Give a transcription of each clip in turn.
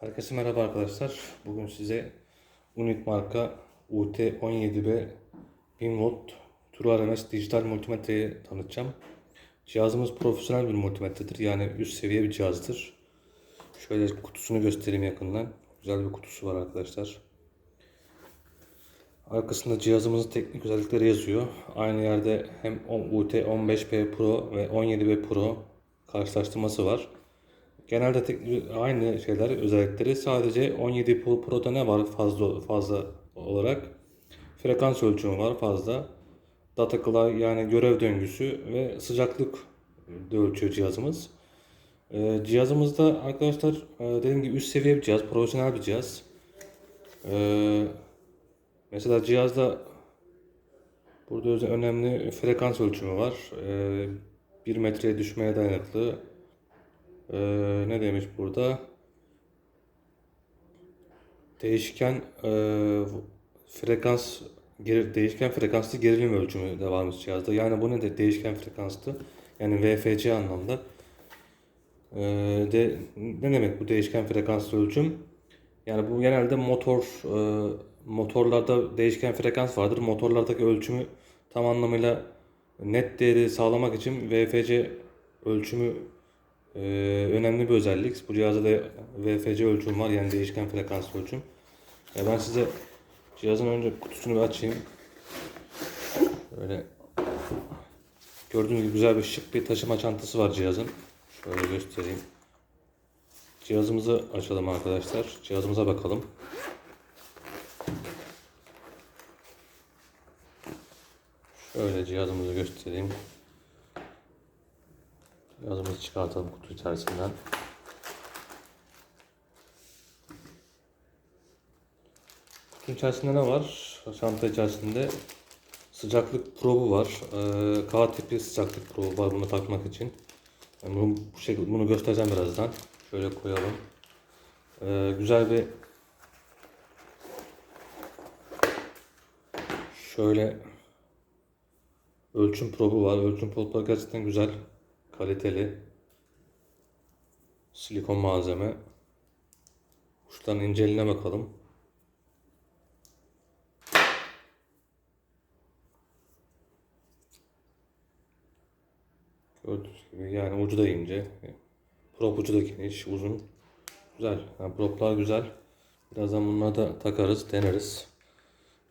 Herkese merhaba arkadaşlar. Bugün size Unit marka UT17B 1000 volt True RMS dijital multimetreyi tanıtacağım. Cihazımız profesyonel bir multimetredir. Yani üst seviye bir cihazdır. Şöyle kutusunu göstereyim yakından. Güzel bir kutusu var arkadaşlar. Arkasında cihazımızın teknik özellikleri yazıyor. Aynı yerde hem UT15B Pro ve 17B Pro karşılaştırması var. Genelde tek, aynı şeyler özellikleri sadece 17 Pro Pro'da ne var fazla fazla olarak frekans ölçümü var fazla. Data clock yani görev döngüsü ve sıcaklık ölçüyor cihazımız. Ee, cihazımızda arkadaşlar e, dediğim gibi üst seviye bir cihaz, profesyonel bir cihaz. Ee, mesela cihazda burada önemli frekans ölçümü var. Ee, 1 metreye düşmeye dayanıklı. Ee, ne demiş burada? Değişken e, frekans geri- değişken frekanslı gerilim ölçümü de varmış cihazda. Yani bu ne de değişken frekanslı? Yani VFC anlamda. Ee, de ne demek bu değişken frekanslı ölçüm? Yani bu genelde motor e, motorlarda değişken frekans vardır. Motorlardaki ölçümü tam anlamıyla net değeri sağlamak için VFC ölçümü ee, önemli bir özellik. Bu cihazda da VFC ölçüm var yani değişken frekanslı ölçüm. Ya ben size cihazın önce kutusunu bir açayım. Böyle gördüğünüz gibi güzel bir şık bir taşıma çantası var cihazın. Şöyle göstereyim. Cihazımızı açalım arkadaşlar. Cihazımıza bakalım. Şöyle cihazımızı göstereyim. Cihazımızı çıkartalım kutu içerisinden. Kutu içerisinde ne var? Çanta içerisinde sıcaklık probu var. Ee, K tipi sıcaklık probu var bunu takmak için. Bunu, bu şekilde, bunu göstereceğim birazdan. Şöyle koyalım. Ee, güzel bir şöyle ölçüm probu var. Ölçüm probu gerçekten güzel. Kaliteli. Silikon malzeme. Uçların inceliğine bakalım. Gördüğünüz gibi yani ucu da ince. Prop ucu da geniş, uzun. Güzel. Yani proplar güzel. Birazdan bunları da takarız, deneriz.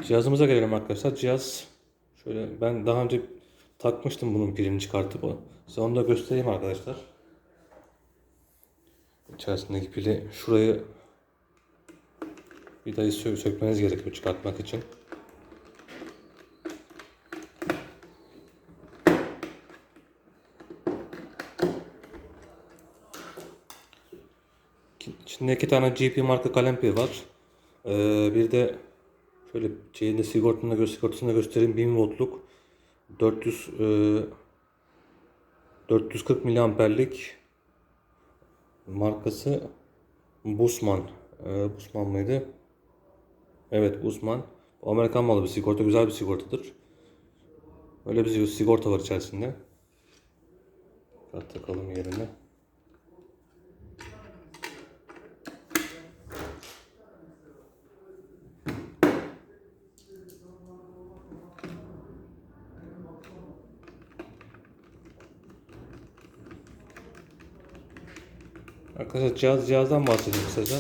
Cihazımıza gelelim arkadaşlar. Cihaz şöyle ben daha önce takmıştım bunun pilini çıkartıp size onu da göstereyim arkadaşlar. İçerisindeki pili şurayı vidayı sö sökmeniz gerekiyor çıkartmak için. İçinde iki tane GP marka kalem pil var. Ee, bir de şöyle şeyinde sigortasını, sigortasını göstereyim. 1000 voltluk 400 e, 440 miliamperlik markası Busman. E, Busman mıydı? Evet Busman. Bu Amerikan malı bir sigorta. Güzel bir sigortadır. Öyle bir sigorta var içerisinde. Kart takalım yerine. Arkadaşlar cihaz cihazdan bahsedeyim kısaca.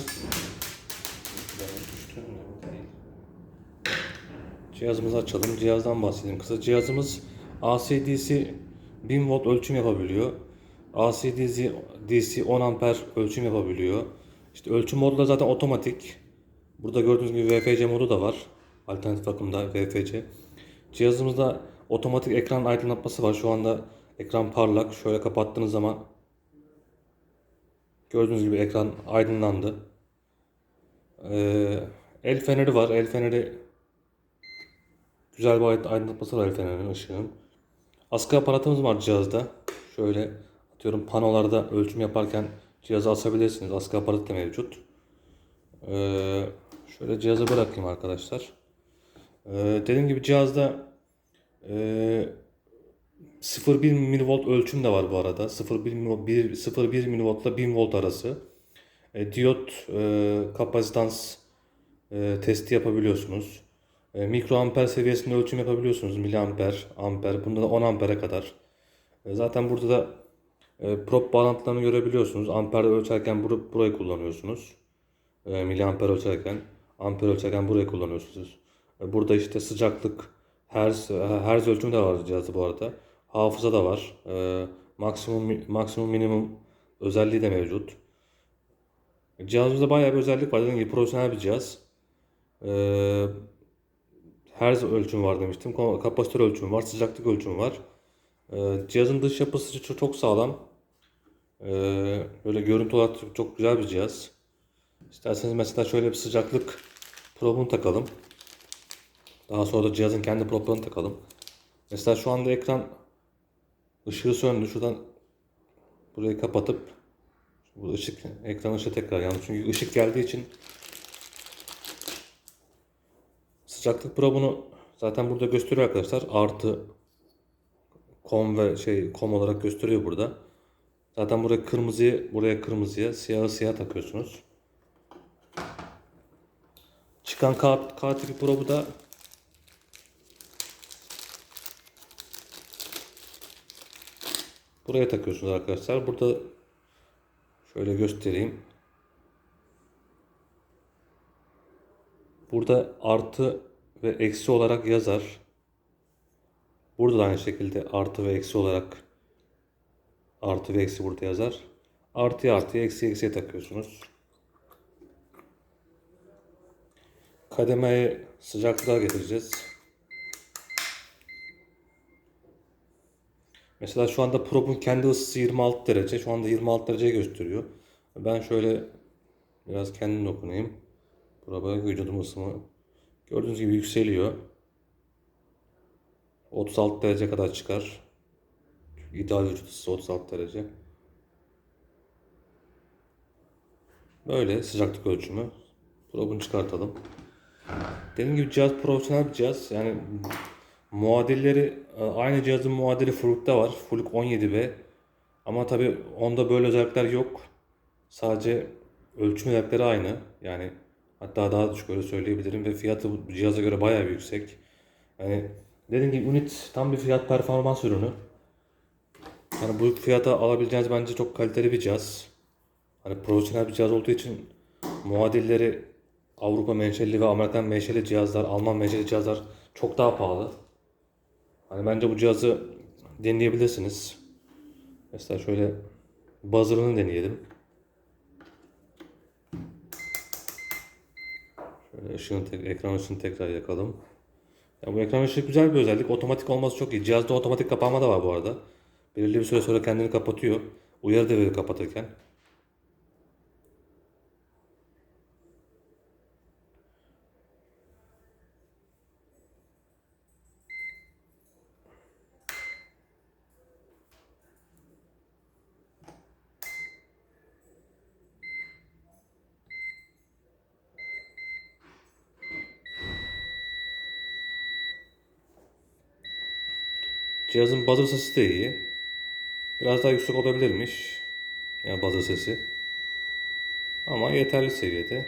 Cihazımızı açalım. Cihazdan bahsedeyim kısa. Cihazımız AC/DC 1000 volt ölçüm yapabiliyor. AC/DC DC 10 amper ölçüm yapabiliyor. İşte ölçüm modu da zaten otomatik. Burada gördüğünüz gibi VFC modu da var. Alternatif akımda VFC. Cihazımızda otomatik ekran aydınlatması var. Şu anda ekran parlak. Şöyle kapattığınız zaman Gördüğünüz gibi ekran aydınlandı. Ee, el feneri var. El feneri güzel bir aydın- aydınlatması var el fenerinin ışığın. Askı aparatımız var cihazda. Şöyle atıyorum panolarda ölçüm yaparken cihazı asabilirsiniz. Askı aparatı da mevcut. Ee, şöyle cihazı bırakayım arkadaşlar. Ee, dediğim gibi cihazda e, 0,1 milivolt ölçüm de var bu arada. 0,1 mil- bir- 0,1 milivoltla 1000 volt arası. e, diyot e, kapasitans e, testi yapabiliyorsunuz. E, mikroamper seviyesinde ölçüm yapabiliyorsunuz. Miliamper, amper, bunda da 10 ampere kadar. E, zaten burada da e, prop bağlantılarını görebiliyorsunuz. Amper ölçerken bur- burayı kullanıyorsunuz. E, miliamper ölçerken, amper ölçerken burayı kullanıyorsunuz. E, burada işte sıcaklık, hertz, e, hertz ölçümü de var cihazda bu arada. Hafıza da var. E, maksimum, maksimum minimum özelliği de mevcut. Cihazımızda bayağı bir özellik var. Dediğim gibi profesyonel bir cihaz. Ee, hertz ölçümü var demiştim. Kapasitör ölçümü var. Sıcaklık ölçümü var. Ee, cihazın dış yapısı çok, sağlam. Ee, böyle görüntü olarak çok, güzel bir cihaz. İsterseniz mesela şöyle bir sıcaklık probunu takalım. Daha sonra da cihazın kendi proplarını takalım. Mesela şu anda ekran ışığı söndü. Şuradan burayı kapatıp bu ışık, ekran ışığı tekrar yandı. Çünkü ışık geldiği için sıcaklık probunu zaten burada gösteriyor arkadaşlar. Artı kom ve şey kom olarak gösteriyor burada. Zaten buraya kırmızıyı buraya kırmızıya, siyahı siyah takıyorsunuz. Çıkan K, K tipi probu da buraya takıyorsunuz arkadaşlar. Burada Şöyle göstereyim. Burada artı ve eksi olarak yazar. Burada da aynı şekilde artı ve eksi olarak artı ve eksi burada yazar. Artıya artıya eksi eksiye takıyorsunuz. Kademeyi sıcaklığa getireceğiz. Mesela şu anda probun kendi ısısı 26 derece. Şu anda 26 derece gösteriyor. Ben şöyle biraz kendim dokunayım. Proba vücudum ısımı. Gördüğünüz gibi yükseliyor. 36 derece kadar çıkar. Çünkü ideal vücut ısısı 36 derece. Böyle sıcaklık ölçümü. Probunu çıkartalım. Dediğim gibi cihaz profesyonel bir cihaz. Yani Muadilleri e, aynı cihazın muadili Fuluk'ta var. Fuluk 17B. Ama tabi onda böyle özellikler yok. Sadece ölçüm özellikleri aynı. Yani hatta daha düşük öyle söyleyebilirim ve fiyatı bu cihaza göre bayağı yüksek. Yani dediğim gibi Unit tam bir fiyat performans ürünü. Yani bu fiyata alabileceğiniz bence çok kaliteli bir cihaz. Hani profesyonel bir cihaz olduğu için muadilleri Avrupa menşeli ve Amerikan menşeli cihazlar, Alman menşeli cihazlar çok daha pahalı. Hani bence bu cihazı deneyebilirsiniz. Mesela şöyle buzzer'ını deneyelim. Şöyle ışığını tek, ekran ışığını tekrar yakalım. Ya bu ekran ışığı güzel bir özellik. Otomatik olması çok iyi. Cihazda otomatik kapanma da var bu arada. Belirli bir süre sonra kendini kapatıyor. Uyarı da kapatırken. Cihazın buzzer sesi de iyi. Biraz daha yüksek olabilirmiş. Yani buzzer sesi. Ama yeterli seviyede.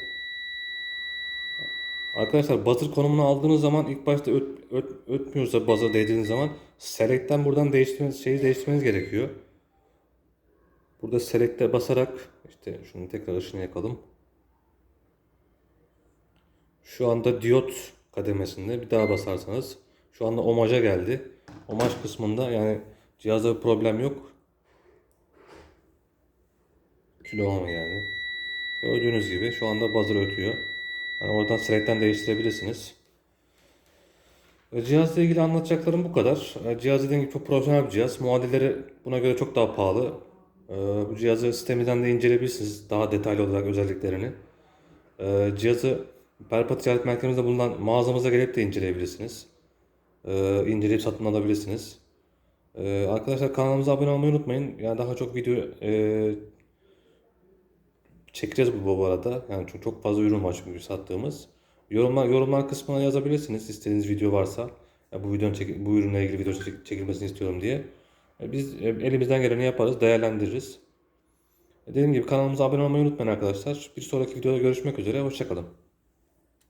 Arkadaşlar buzzer konumunu aldığınız zaman ilk başta öt, öt, ötmüyorsa buzzer değdiğiniz zaman select'ten buradan değiştirmeniz, şeyi değiştirmeniz gerekiyor. Burada select'e basarak işte şunu tekrar ışını yakalım. Şu anda diyot kademesinde bir daha basarsanız şu anda omaja geldi. Omaj kısmında yani cihazda bir problem yok. Kilo olma yani. Gördüğünüz gibi şu anda buzzer ötüyor. Yani oradan select'ten değiştirebilirsiniz. E, Cihazla ilgili anlatacaklarım bu kadar. E, Cihaz dediğim gibi çok profesyonel bir cihaz. Muadilleri buna göre çok daha pahalı. E, Bu cihazı sitemizden de inceleyebilirsiniz daha detaylı olarak özelliklerini. Cihazı Perpa Ticaret Merkezimizde bulunan mağazamıza gelip de inceleyebilirsiniz. E, inceleyip satın alabilirsiniz. E, Arkadaşlar kanalımıza abone olmayı unutmayın. Yani daha çok video e, çekeceğiz bu bu arada. Yani çok, çok fazla ürün var çünkü sattığımız. Yorumlar yorumlar kısmına yazabilirsiniz istediğiniz video varsa. Ya bu videonun çek- bu ürünle ilgili video çek- çekilmesini istiyorum diye. E, Biz e, elimizden geleni yaparız, değerlendiririz. Dediğim gibi kanalımıza abone olmayı unutmayın arkadaşlar. Bir sonraki videoda görüşmek üzere. Hoşçakalın.